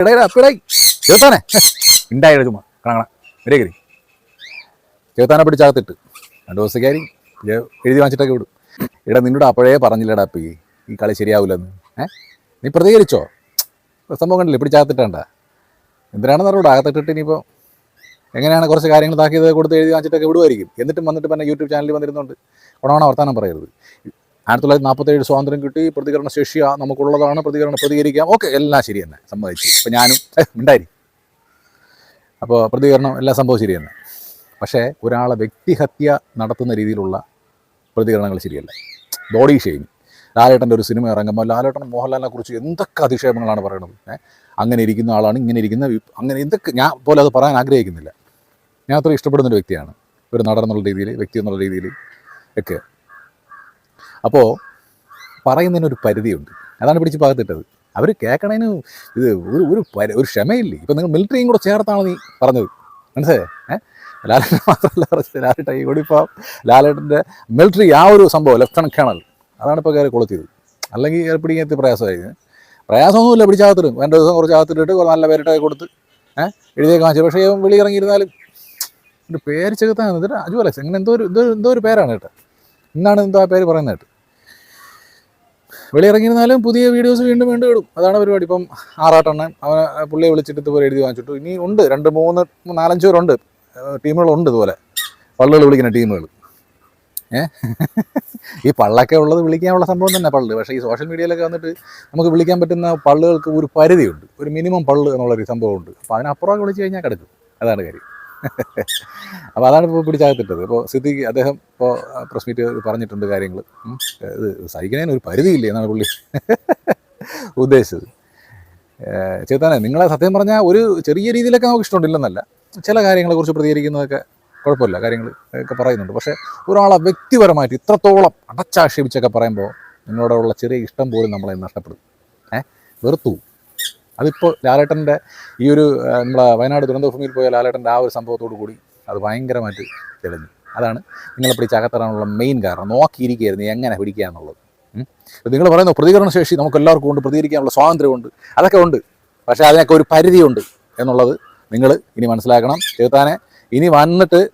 ഇടയിടാ പിടിച്ചകത്തിട്ട് രണ്ടു ഉണ്ടായിട ചുമ്മാ. കണങ്ങണ കയറി. എഴുതി വാങ്ങിച്ചിട്ടൊക്കെ വിടും. ഇടാ നിന്നോട് അപ്പോഴേ പറഞ്ഞില്ലടാ അപ്പി. ഈ കളി ശരിയാവില്ലെന്ന് ഏ? നീ പ്രതികരിച്ചോ? സംഭവം കണ്ടില്ലേ? പിടിച്ചകത്തിട്ടണ്ട എന്തിനാണെന്ന് അറിയൂടാ അകത്തിട്ടിട്ട് ഇനിയിപ്പോൾ എങ്ങനെയാണ് കുറച്ച് കാര്യങ്ങൾ താക്കിയത് കൊടുത്ത് എഴുതി വാങ്ങിച്ചിട്ടൊക്കെ വിടുമായിരിക്കും എന്നിട്ടും വന്നിട്ട് പിന്നെ യൂട്യൂബ് ചാനലിൽ വന്നിരുന്നുണ്ട്. ഉണവണ വർത്താനം പറയരുത്. ആയിരത്തി തൊള്ളായിരത്തി നാൽപ്പത്തേഴ് സ്വാതന്ത്ര്യം കിട്ടി പ്രതികരണ ശേഷി നമുക്കുള്ളതാണ് പ്രതികരണം പ്രതികരിക്കാം. ഓക്കെ എല്ലാം ശരി തന്നെ സംഭവിച്ചു ഇപ്പം ഞാനും ഉണ്ടായി അപ്പോൾ പ്രതികരണം എല്ലാം സംഭവം ശരി തന്നെ പക്ഷേ ഒരാളെ വ്യക്തിഹത്യ നടത്തുന്ന രീതിയിലുള്ള പ്രതികരണങ്ങൾ ശരിയല്ല. Body shame. ലാലേട്ടന്റെ ഒരു സിനിമ ഇറങ്ങുമ്പോൾ ലാലേട്ടൻ മോഹൻലാലിനെ കുറിച്ച് എന്തൊക്കെ അധിക്ഷേപങ്ങളാണ് പറയുന്നത് അങ്ങനെ ഇരിക്കുന്ന ആളാണ് ഇങ്ങനെ ഇരിക്കുന്ന അങ്ങനെ എന്തൊക്കെ ഞാൻ പോലും അത് പറയാൻ ആഗ്രഹിക്കുന്നില്ല. ഞാൻ അത്ര ഇഷ്ടപ്പെടുന്ന ഒരു വ്യക്തിയാണ്. ഒരു നടൻ എന്നുള്ള രീതിയിൽ വ്യക്തി എന്നുള്ള രീതിയിൽ ഒക്കെ. അപ്പോൾ പറയുന്നതിനൊരു പരിധിയുണ്ട്. അതാണ് പിടിച്ച് ഭാഗത്തിട്ടത് അവർ കേൾക്കണതിന് ഇത് ഒരു ഒരു പരി- ഒരു ക്ഷമയില്ലേ? ഇപ്പം നിങ്ങൾ മിലിറ്ററിയും കൂടെ ചേർത്താണ് നീ പറഞ്ഞത്? മനസ്സേ ഏഹ് ലാലേട്ടൻ മാത്രമല്ല പറഞ്ഞത്. ലാലേട്ടൻ ലാലേട്ടന്റെ മിലിറ്ററി ആ ഒരു സംഭവം ലെഫ്റ്റനന്റ് കേണൽ അതാണ് ഇപ്പോൾ കയറി കൊളുത്തിയത്. അല്ലെങ്കിൽ കയറി പിടിക്കാൻ പ്രയാസമായി. പ്രയാസമൊന്നുമില്ല പിടിച്ചാകത്തിടും. രണ്ട് ദിവസം കുറച്ച് അകത്തിട്ടിട്ട് നല്ല പേരിട്ടൊക്കെ കൊടുത്ത് ഏഹ് എഴുതിയൊക്കെ വാങ്ങിച്ചു. പക്ഷേ വെളി ഇറങ്ങിയിരുന്നാലും ഒരു പേര് ചെകുത്താൻ എന്നിട്ട് അജുവല്ല എങ്ങനെ എന്തോ ഒരു എന്തോ ഒരു പേരാണ് കേട്ടോ. ഇന്നാണ് എന്തോ ആ പേര് പറയുന്നത് വെളിയിറങ്ങിയിരുന്നാലും പുതിയ വീഡിയോസ് വീണ്ടും വീണ്ടും ഇടും. അതാണ് പരിപാടി. ഇപ്പം ആറാട്ടെണ്ണൻ അവനെ പുള്ളിയെ വിളിച്ചിട്ട് ഇതുപോലെ എഴുതി വാങ്ങിച്ചിട്ടു. ഇനി ഉണ്ട്. രണ്ട് മൂന്ന് നാലഞ്ച് പേരുണ്ട്. ടീമുകളുണ്ട് ഇതുപോലെ. പള്ളുകൾ വിളിക്കുന്ന ടീമുകൾ. ഈ പള്ളൊക്കെ ഉള്ളത് വിളിക്കാനുള്ള സംഭവം തന്നെ പള്ള്. പക്ഷേ ഈ സോഷ്യൽ മീഡിയയിലൊക്കെ വന്നിട്ട് നമുക്ക് വിളിക്കാൻ പറ്റുന്ന പള്ളുകൾക്ക് ഒരു പരിധിയുണ്ട്. ഒരു മിനിമം പള്ള് എന്നുള്ളൊരു സംഭവമുണ്ട്. അപ്പോൾ അതിനപ്പുറമൊക്കെ വിളിച്ച് കഴിഞ്ഞാൽ കിടക്കും. അതാണ് കാര്യം. അപ്പോൾ അതാണ് ഇപ്പോൾ പിടിച്ചകത്തിട്ടത്. ഇപ്പോൾ സിദ്ദിഖ് അദ്ദേഹം ഇപ്പോൾ പ്രസ് മീറ്റ് പറഞ്ഞിട്ടുണ്ട് കാര്യങ്ങൾ ഇത് സഹിക്കുന്നതിന് ഒരു പരിധിയില്ല എന്നാണ് പുള്ളി ഉദ്ദേശിച്ചത്. ചേത്താനെ നിങ്ങളെ സത്യം പറഞ്ഞാൽ ഒരു ചെറിയ രീതിയിലൊക്കെ നമുക്ക് ഇഷ്ടമുണ്ടില്ലെന്നല്ല. ചില കാര്യങ്ങളെക്കുറിച്ച് പ്രതികരിക്കുന്നതൊക്കെ കുഴപ്പമില്ല. കാര്യങ്ങൾ ഒക്കെ പറയുന്നുണ്ട്. പക്ഷേ ഒരാളെ വ്യക്തിപരമായിട്ട് ഇത്രത്തോളം അടച്ചാക്ഷേപിച്ചൊക്കെ പറയുമ്പോൾ നിങ്ങളോടുള്ള ചെറിയ ഇഷ്ടം പോലും നമ്മളെ നഷ്ടപ്പെടും. ഏഹ് വെറുത്തു. അതിപ്പോൾ ലാലേട്ടന്റെ ഈ ഒരു നമ്മളെ വയനാട് ദുരന്തഭൂമിയിൽ പോയ ലാലേട്ടന്റെ ആ ഒരു സംഭവത്തോടു കൂടി അത് ഭയങ്കരമായിട്ട് തെളിഞ്ഞു. അതാണ് നിങ്ങളെ പിടിച്ച് മെയിൻ കാരണം. നോക്കിയിരിക്കുകയായിരുന്നു എങ്ങനെ പിടിക്കുക എന്നുള്ളത്. നിങ്ങൾ പറയുന്നു പ്രതികരണ ശേഷി നമുക്ക് എല്ലാവർക്കും ഉണ്ട് പ്രതികരിക്കാനുള്ള സ്വാതന്ത്ര്യമുണ്ട് അതൊക്കെ ഉണ്ട്. പക്ഷേ അതിനൊക്കെ ഒരു പരിധിയുണ്ട് എന്നുള്ളത് നിങ്ങൾ ഇനി മനസ്സിലാക്കണം. ചേർത്താനെ ഇനി വന്നിട്ട്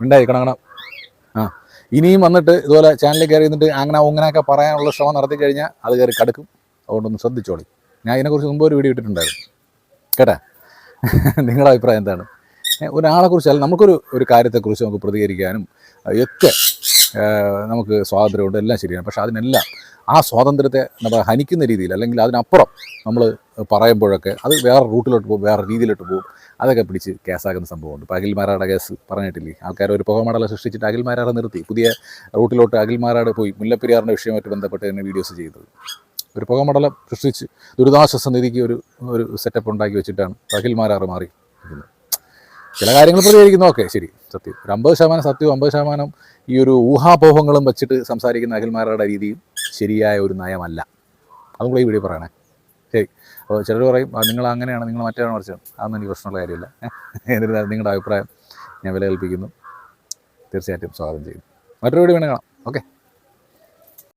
ഉണ്ടായിരിക്കണം അങ്ങനെ. ആ. ഇനിയും വന്നിട്ട് ഇതുപോലെ ചാനലിൽ കയറി നിന്നിട്ട് അങ്ങനെ ഉങ്ങനെയൊക്കെ പറയാനുള്ള ശ്രമം നടത്തി കഴിഞ്ഞാൽ അത് കയറി കടുക്കും. അതുകൊണ്ടൊന്ന് ശ്രദ്ധിച്ചോളി. ഞാൻ ഇതിനെക്കുറിച്ച് മുമ്പ് ഒരു വീഡിയോ ഇട്ടിട്ടുണ്ടായിരുന്നു. കേട്ടാ? നിങ്ങളുടെ അഭിപ്രായം എന്താണ്? ഒരാളെക്കുറിച്ച് അല്ല നമുക്കൊരു ഒരു കാര്യത്തെക്കുറിച്ച് നമുക്ക് പ്രതികരിക്കാനും ഒക്കെ നമുക്ക് സ്വാതന്ത്ര്യമുണ്ട് എല്ലാം ശരിയാണ്. പക്ഷേ അതിനെല്ലാം ആ സ്വാതന്ത്ര്യത്തെ നമ്മൾ ഹനിക്കുന്ന രീതിയിൽ അല്ലെങ്കിൽ അതിനപ്പുറം നമ്മൾ പറയുമ്പോഴൊക്കെ അത് വേറെ റൂട്ടിലോട്ട് പോകും വേറെ രീതിയിലോട്ട് പോകും. അതൊക്കെ പിടിച്ച് കേസാകുന്ന സംഭവമുണ്ട്. ഇപ്പോൾ അഖിൽമാരാടെ കേസ് പറഞ്ഞിട്ടില്ലേ? ആൾക്കാർ ഒരു പുകമടല സൃഷ്ടിച്ചിട്ട് അഖിൽമാരാടെ നിർത്തി. പുതിയ റൂട്ടിലോട്ട് അഖിൽമാരാട് പോയി മുല്ലപ്പെരിയാറിന്റെ വിഷയമായിട്ട് ബന്ധപ്പെട്ട് തന്നെ വീഡിയോസ് ചെയ്തത്. ഒരു പുകമടലം സൃഷ്ടിച്ച് ദുരിതാശ്വാസ നിധിക്ക് ഒരു ഒരു സെറ്റപ്പ് ഉണ്ടാക്കി വെച്ചിട്ടാണ് തഹിൽമാരാറ് മാറി ചില കാര്യങ്ങൾ പ്രതികരിക്കുന്നു. ഓക്കെ ശരി. സത്യം. ഒരു അമ്പത് ശതമാനം സത്യവും അമ്പത് ശതമാനം ഈ ഒരു ഊഹാപോഹങ്ങളും വെച്ചിട്ട് സംസാരിക്കുന്ന അഖിൽമാരുടെ രീതിയും ശരിയായ ഒരു നയമല്ല. അതും കൂടെ ഈ വീഡിയോ പറയണേ. ശരി. അപ്പോൾ ചിലർ പറയും നിങ്ങൾ അങ്ങനെയാണ് നിങ്ങൾ മറ്റേ മറിച്ചാണ് അതൊന്നും എനിക്ക് പ്രശ്നമുള്ള കാര്യമില്ല. എന്നിരുന്നാലും നിങ്ങളുടെ അഭിപ്രായം ഞാൻ വിലകൽപ്പിക്കുന്നു. തീർച്ചയായിട്ടും സ്വാഗതം ചെയ്യുന്നു. മറ്റൊരു വീഡിയോ വേണം കാണാം. ഓക്കെ.